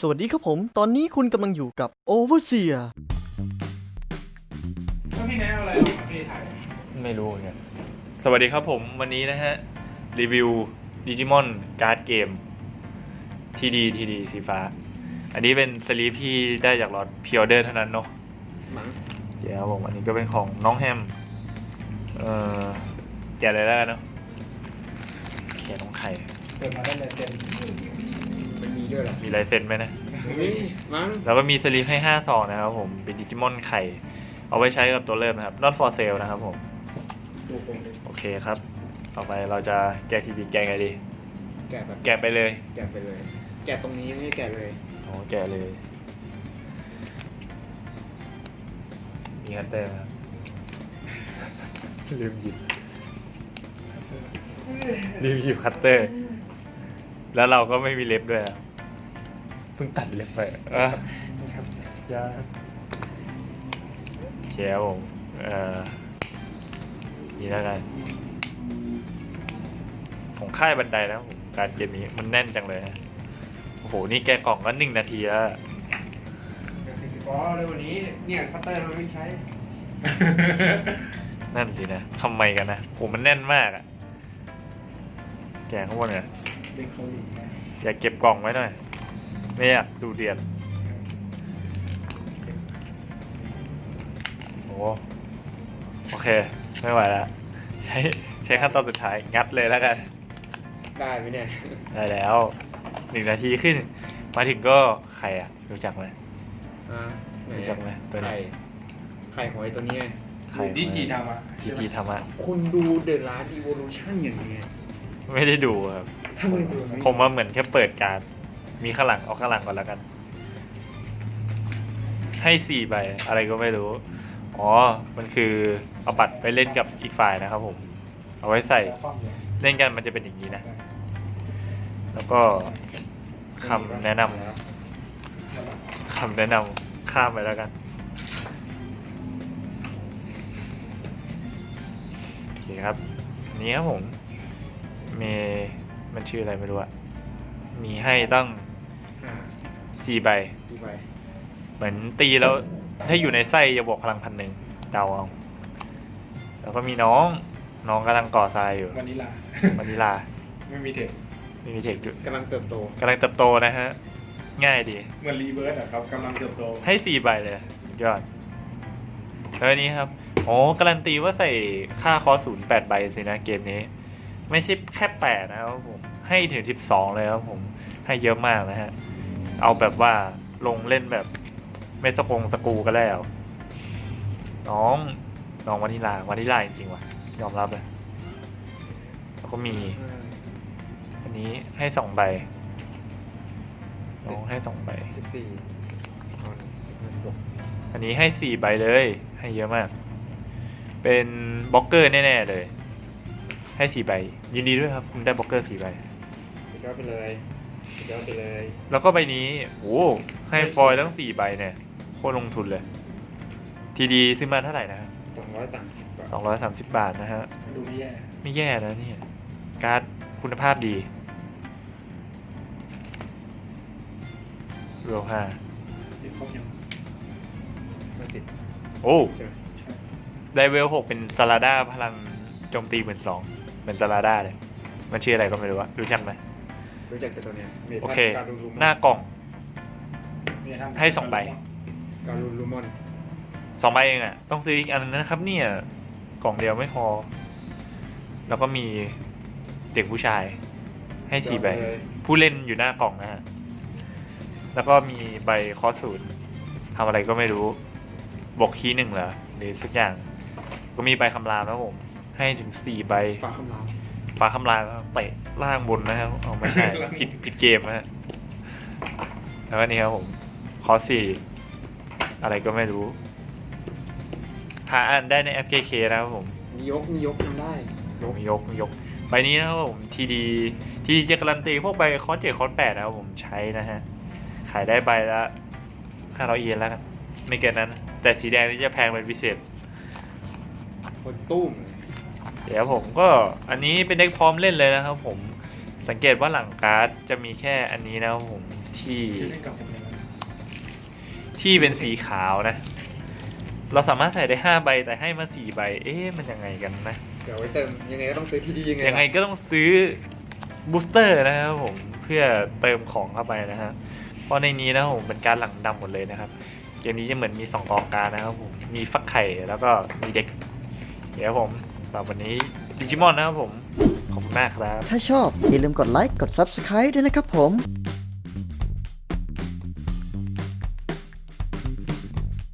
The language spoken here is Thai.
สวัสดีครับผม ตอนนี้คุณกำลังอยู่กับ Overseer แล้วพี่แนะเอาอะไรลงมาพี่ถ่ายไม่รู้เหมือนกันสวัสดีครับผมวันนี้นะฮะ รีวิวดิจิมอนการ์ดเกมทีดีทีดีสีฟ้า อันนี้เป็นสลีปที่ได้จากรอดพิออเดอร์เท่านั้นเนาะมั้งเจ้าผมอันนี้ก็เป็นของน้องแฮม เอ่อแกะเลยแล้วกันเนาะแกะน้องไข่เกิดมาได้เลยเซ็นมั นมีด้วยเหรอมีลายเซ็นไหมนะเฮ้ยมั้งแล้วก็มีสลีปให้5ซองนะครับผม เป็นดิจิมอนไข่ เอาไว้ใช้กับตัวเริ่มนะครับ not for sale นะครับผม ดูคงเลยโอเคครับ ต่อไปเราจะแกะทีดีแกะไงดี แกะแบบแกะไปเลย แกะไปเลย แกะตรงนี้ไม่แกะเลย โอ้แกะเลย มีคัตเตอร์ไหมครับ ลืมหยิบ ลืมหยิบคัตเตอร์ แล้วเราก็ไม่มีเล็บด้วยอะ เพิ่งตัดเล็บไปเออยาเชียวผมเอ่อนี่แล้วกันของค่ายบันไดนะครับผมการเกมนี้มันแน่นจังเลยฮะโอ้โห นี่แกะกล่องก็หนึ่งนาทีแล้วอะอ๋อเลยวันนี้เนี่ยคัตเตอร์เราไม่ใช้ นั่นสินะทำไมกันนะโหมันแน่นมากอะแกะข้างบนเนี่ยเป็นเกาหลีนะ อยากเก็บกล่องไว้หน่อย ไม่อยากดูเดียนโอ้โอเค ไม่ไหวแล้ว ใช้ใช้ขั้นตอนสุดท้าย งัดเลยแล้วกัน ได้ไหมเนี่ย ได้แล้วหนึ่งนาทีขึ้น มาถึงก็ใครอะรู้จักไหมอ่าไหนรู้จักไหมตัวนี้ไข่ไข่หอยตัวนี้ไงใครดิจิทำอะดีจีธรรมะคุณดูเดอะ a า t อีโวลูชันอย่างนี้ไม่ได้ดูครับ ทำไมดูไผมว่าเหมือนแค่เปิดการด มีข้างหลังเอาข้างหลังก่อนแล้วกัน ให้สี่ใบอะไรก็ไม่รู้ อ๋อ มันคือเอาบัตรไปเล่นกับอีกฝ่ายนะครับผม เอาไว้ใส่เล่นกันมันจะเป็นอย่างนี้นะ แล้วก็คำแนะนำคำแนะนำข้ามไปแล้วกันโอเคครับนนี้ครับผมมีมันชื่ออะไรไม่รู้อะ มีให้ตั้งอ่าสี่ใบดูไปเหมือนตีแล้ว ถ้าอยู่ในไส้จะบวกพลังพันหนึ่งเดาเอา แล้วก็มีน้องน้องกำลังก่อทรายอยู่วานิลาวานิลาไม่มีเทคไม่มีเทคด้วยกำลังเติบโต กำลังเติบโตนะฮะ ง่ายดี เหมือนรีเบิร์ดอะครับกำลังเติบโตให้สี่ใบเลยสุดยอดแล้วอันนี้ครับโอ้การันตีว่าใส่ค่าคอศูนย์แปดใบสินะเกมนี้ ไม่ใช่แค่แปดนะครับผม ให้ถึงสิบสองเลยครับผมให้เยอะมากนะฮะ เอาแบบว่าลงเล่นแบบไม่สกงสกรูก็แล้ว น้อง น้องวานิลาวานิลาจริงๆว่ะ ยอมรับเลยแล้วก็มี อันนี้ให้สองใบ น้องให้สองใบ สิบสี่อันนี้ให้สี่ใบเลย ให้เยอะมาก เป็นบล็อกเกอร์แน่ๆเลย ให้สี่ใบ ยินดีด้วยครับ คุณได้บล็อกเกอร์สี่ใบ สุดยอดไปเลยสุดยอดไปเลยแล้วก็ใบนี้โอ้โหให้ฟอยล์ทั้งสี่ใบเนี่ยโคตรลงทุนเลย ทีดีซื้อมาเท่าไหร่นะครับสองร้อยสามสิบบาทสองร้อยสามสิบบาทนะฮะ ดูไม่แย่ไม่แย่นะเนี่ย การ์ดคุณภาพดีเวลห้าสิบครบยังไม่ติดโอ้ ใช่ไหมใช่ได้เวลหกเป็นซาลาด้าพลังโจมตีเหมือนสองเป็นซาลาด้าเลย มันชื่ออะไรก็ไม่รู้อะรู้จักไหม รู้จักแต่ตัวเนี้ยมโอเค การูนลูมอนหน้ากล่องมีทำให้สองใบ การูนลูมอนสองใบเองอะต้องซื้ออีกอันนึงนะครับ เนี่ย กล่องเดียวไม่พอ แล้วก็มีเด็กผู้ชาย ให้สี่ใบ เลยผู้เล่นอยู่หน้ากล่องนะฮะ แล้วก็มีใบคอร์สศูนย์ทำอะไรก็ไม่รู้ บอกคีย์หนึ่งเหรอหรือสักอย่าง ก็มีใบคำรามแล้วผม ให้ถึงสี่ใบ ฝากคำราม ฟ้าคำรามเตะล่างบนนะครับเอาไม่ใช่ผิดผิดเกมนะฮะแล้วก็นี่ครับผมคอร์สสี่อะไรก็ไม่รู้หาอ่านได้ในแอป KK นะครับผมมียกมียกทำได้ยกยกยกใบนี้นะครับผมทีดีทีดีจะการันตีพวกใบคอร์สเจ็ดคอร์สแปดนะครับผมใช้นะฮะขายได้ใบละห้าร้อยเยนแล้วกันไม่เกินนั้น แต่สีแดงนี่จะแพงเป็นพิเศษคนตุ้ม เดี๋ยวผมก็อันนี้เป็นเด็กพร้อมเล่นเลยนะครับผมสังเกตว่าหลังการ์ดจะมีแค่อันนี้นะครับผม T ที่เล่นกับผมเลยนะที่เป็นสีขาวนะ เราสามารถใส่ได้ห้าใบแต่ให้มาสี่ใบ เอ๊ะมันยังไงกันนะ เดี๋ยวไว้เติมยังไงก็ต้องซื้อที่ดียังไงยังไงก็ต้องซื้อบูสเตอร์นะครับผมเพื่อเติมของเข้าไปนะฮะเพราะในนี้นะครับผมเป็นการดหลังดำหมดเลยนะครับ เกมนี้จะเหมือนมีสองกองการดนะครับผมมีฟักไข่แล้วก็มีเด็ก เดี๋ยวผม สำหรับวันนี้ดิจิมอนนะครับผม ขอบคุณมากครับ ถ้าชอบอย่าลืมกดไลค์ กด Subscribe ด้วยนะครับผม